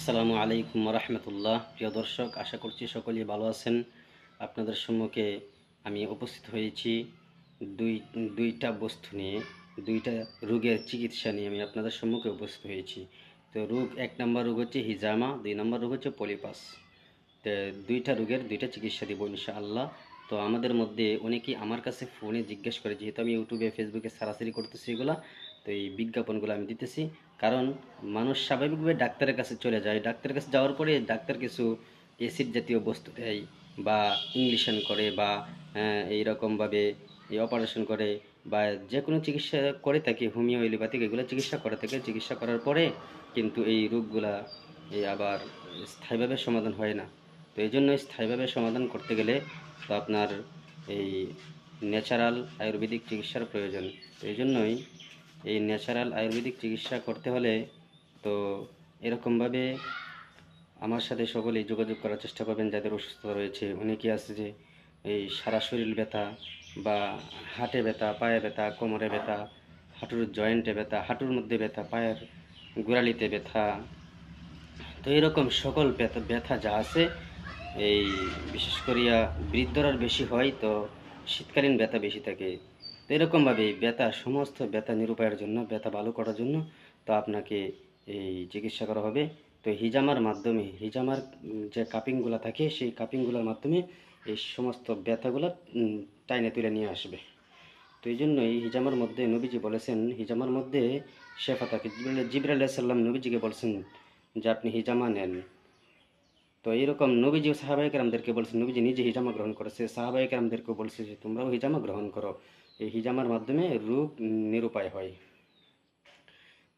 আসসালামু আলাইকুম রহমতুল্লাহ প্রিয় দর্শক, আশা করছি সকলেই ভালো আছেন। আপনাদের সম্মুখে আমি উপস্থিত হয়েছি দুই, দুইটা বস্তু নিয়ে, দুইটা রোগের চিকিৎসা নিয়ে আমি আপনাদের সম্মুখে উপস্থিত হয়েছি। তো রোগ, এক নম্বর রোগ হচ্ছে হিজামা, দুই নম্বর রোগ হচ্ছে পলিপাস। তো দুইটা রোগের দুইটা চিকিৎসা দিব ইনশাআল্লাহ। তো আমাদের মধ্যে অনেকেই আমার কাছে ফোনে জিজ্ঞেস করে, যেহেতু আমি ইউটিউবে, ফেসবুকে সারাসারি করতেছি এগুলা এই বিজ্ঞাপনগুলো আমি দিতেছি। কারণ মানুষ স্বাভাবিকভাবে ডাক্তারের কাছে চলে যায়। ডাক্তারের কাছে যাওয়ার পরে ডাক্তার কিছু অ্যাসিড জাতীয় বস্তু দেয় বা ইংলিশন করে বা এইরকমভাবে এই অপারেশন করে বা যে কোনো চিকিৎসা করে থাকে হোমিও এলোপ্যাথিক এগুলো চিকিৎসা করে থাকে। চিকিৎসা করার পরে কিন্তু এই রোগগুলা এই আবার স্থায়ীভাবে সমাধান হয় না। তো এই জন্য স্থায়ীভাবে সমাধান করতে গেলে তো আপনার এই ন্যাচারাল আয়ুর্বেদিক চিকিৎসার প্রয়োজন। তো এই জন্যই এই ন্যাচারাল আয়ুর্বেদিক চিকিৎসা করতে হলে তো এরকমভাবে আমার সাথে সকলেই যোগাযোগ করার চেষ্টা করবেন যাদের অসুস্থতা রয়েছে। অনেকে আছে যে এই সারা শরীর ব্যথা বা হাটে ব্যথা, পায়ে ব্যথা, কোমরে ব্যথা, হাঁটুর জয়েন্টে ব্যথা, হাঁটুর মধ্যে ব্যথা, পায়ের গোড়ালিতে ব্যথা। তো এরকম সকল ব্যথা ব্যথা যা আছে, এই বিশেষ করিয়া বৃদ্ধরার বেশি হয় তো শীতকালীন ব্যথা বেশি থাকে। তো এরকমভাবে ব্যথা, সমস্ত ব্যথা নিরূপায়ের জন্য, ব্যথা ভালো করার জন্য তো আপনাকে এই চিকিৎসা করা হবে। তো হিজামার মাধ্যমে, হিজামার যে কাপিংগুলো থাকে, সেই কাপিংগুলোর মাধ্যমে এই সমস্ত ব্যথাগুলো টাইনে তুলে নিয়ে আসবে। তো এই জন্য এই হিজামার মধ্যে নবীজি বলেছেন, হিজামার মধ্যে শেফা থাকে জিবরাল সাল্লাম নবীজিকে বলছেন যে আপনি হিজামা নেন। তো এইরকম নবীজি সাহাবাই কেরামদেরকে বলছে নবীজি নিজে হিজামা গ্রহণ করেছে সাহাবাই কেরামদেরকেও বলছে যে তোমরাও হিজামা গ্রহণ করো। এই হিজামার মাধ্যমে রোগ নিরূপায় হয়।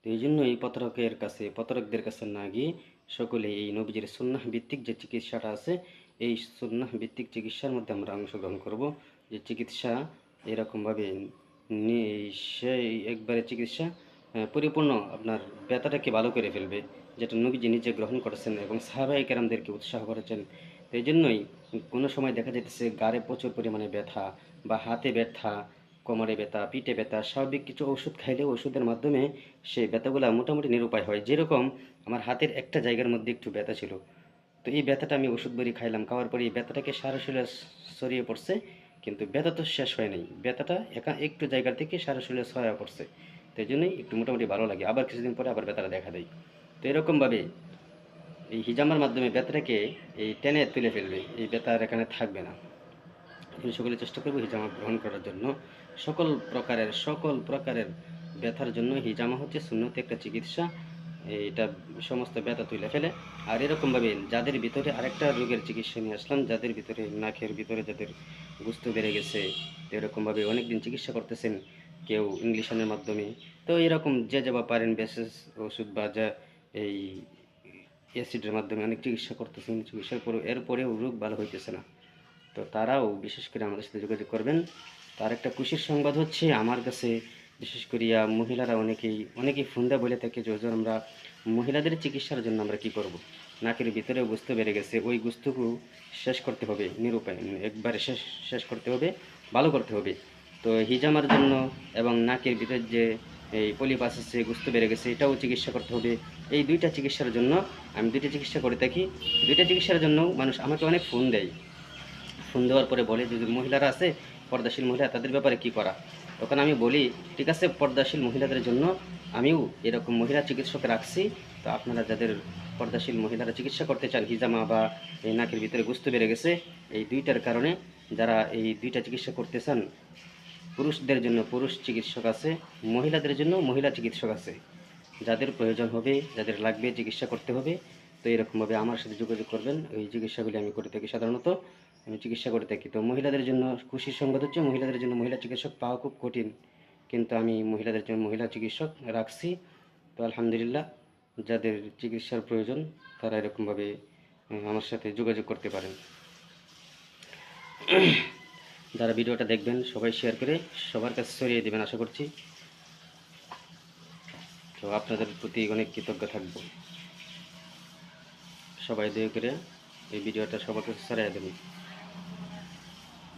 তো এই জন্য এই পত্রকের কাছে পত্রকদের কাছে না গিয়ে সকলে এই নবীজির সুন্নাহ ভিত্তিক যে চিকিৎসাটা আছে, এই সুন্নাহ ভিত্তিক চিকিৎসার মধ্যে আমরা অংশগ্রহণ করব। যে চিকিৎসা এরকমভাবে সেই একবারে চিকিৎসা পরিপূর্ণ আপনার ব্যথাটাকে ভালো করে ফেলবে, যেটা নবীজি নিজে গ্রহণ করেছেন এবং সাহাবাই কেরামদেরকে উৎসাহ করেছেন। এই জন্যই কোনো সময় দেখা যেতেছে গাড়ে প্রচুর পরিমাণে ব্যথা বা হাতে ব্যথা কোমরে ব্যথা, পিঠে ব্যথা, স্বাভাবিক কিছু ওষুধ খাইলে ওষুধের মাধ্যমে সেই ব্যথাগুলো মোটামুটি নিরুপায় হয়। যেরকম আমার হাতের একটা জায়গার মধ্যে একটু ব্যথা ছিল। তো এই ব্যথাটা আমি ওষুধ বড়ি খাইলাম, খাওয়ার পরে এই ব্যথাটাকে সারা শরীরে পড়ছে। কিন্তু ব্যথা তো শেষ হয় নাই। ব্যথাটা একা একটু জায়গা থেকে সারা শরীরে পড়ছে। তো এই জন্যই একটু মোটামুটি ভালো লাগে। আবার কিছুদিন পরে আবার ব্যথাটা দেখা দেয়। তো এরকমভাবে এই হিজামার মাধ্যমে ব্যথাটাকে এই টেনে তুলে ফেলবে। এই ব্যথা আর এখানে থাকবে না। আমি সকলে চেষ্টা করব হিজামা গ্রহণ করার জন্য। সকল প্রকারের সকল প্রকারের ব্যথার জন্য হিজামা হচ্ছে শূন্যতে একটা চিকিৎসা। এটা সমস্ত ব্যথা তুলে ফেলে। আর এরকমভাবে যাদের ভিতরে আরেকটা রোগের চিকিৎসা নিয়ে আসলাম, যাদের ভিতরে নাকের ভিতরে যাদের গুস্ত বেড়ে গেছে, এরকমভাবে অনেকদিন চিকিৎসা করতেছেন কেউ ইংলিশনের মাধ্যমে। তো এরকম যে যাবা পারেন বেসেস ওষুধ বা যা এই অ্যাসিডের মাধ্যমে অনেক চিকিৎসা করতেছেন, চিকিৎসার পরে এরপরেও রোগ ভালো হইতেছে না। তো তারাও বিশেষ করে আমাদের সাথে যোগাযোগ করবেন। তার একটা খুশির সংবাদ হচ্ছে, আমার কাছে বিশেষ করিয়া মহিলারা অনেকেই অনেকেই ফোন দেয় বলে থাকে যে আমরা মহিলাদের চিকিৎসার জন্য আমরা কি করব? নাকের ভিতরে গুস্ত বেড়ে গেছে, ওই গুস্তকু শেষ করতে হবে, নিরুপায়, একবারে শেষ শেষ করতে হবে, ভালো করতে হবে। তো হিজামার জন্য এবং নাকের ভিতরে যে এই পলিপাস আছে, গুস্ত বেড়ে গেছে, এটাও চিকিৎসা করতে হবে। এই দুইটা চিকিৎসার জন্য, আমি দুইটা চিকিৎসা করে থাকি। দুইটা চিকিৎসার জন্য মানুষ আমাকে অনেক ফোন দেয়। ফোন দেওয়ার পরে বলে যে মহিলারা আছে, পর্দাশীল মহিলা, তাদের ব্যাপারে কি করা? তখন আমি বলি, ঠিক আছে, পর্দাশীল মহিলাদের জন্য আমিও এরকম মহিলা চিকিৎসক রাখছি। তো আপনারা যাদের পর্দাশীল মহিলারা চিকিৎসা করতে চান, হিজামা বা এই নাকের ভিতরে গুস্ত বেড়ে গেছে, এই দুইটার কারণে যারা এই দুইটা চিকিৎসা করতে চান, পুরুষদের জন্য পুরুষ চিকিৎসক আছে, মহিলাদের জন্য মহিলা চিকিৎসক আছে। যাদের প্রয়োজন হবে, যাদের লাগবে, চিকিৎসা করতে হবে। তো এরকমভাবে আমার সাথে যোগাযোগ করবেন। ওই চিকিৎসাগুলি আমি করে থাকি সাধারণত। আমি চিকিৎসা করে থাকি। তো মহিলাদের জন্য খুশির সংবাদ হচ্ছে, মহিলাদের জন্য মহিলা চিকিৎসক পাওয়া খুব কঠিন। কিন্তু আমি মহিলাদের জন্য মহিলা চিকিৎসক রাখছি। তো আলহামদুলিল্লাহ, যাদের চিকিৎসার প্রয়োজন, তারা এরকমভাবে আমার সাথে যোগাযোগ করতে পারেন। যারা ভিডিওটা দেখবেন, সবাই শেয়ার করে সবার কাছে ছড়িয়ে দেবেন, আশা করছি। তো আপনাদের প্রতি অনেক কৃতজ্ঞ থাকব। সবাই দয়া করে এই ভিডিওটা সবার কাছে ছড়িয়ে দেবেন।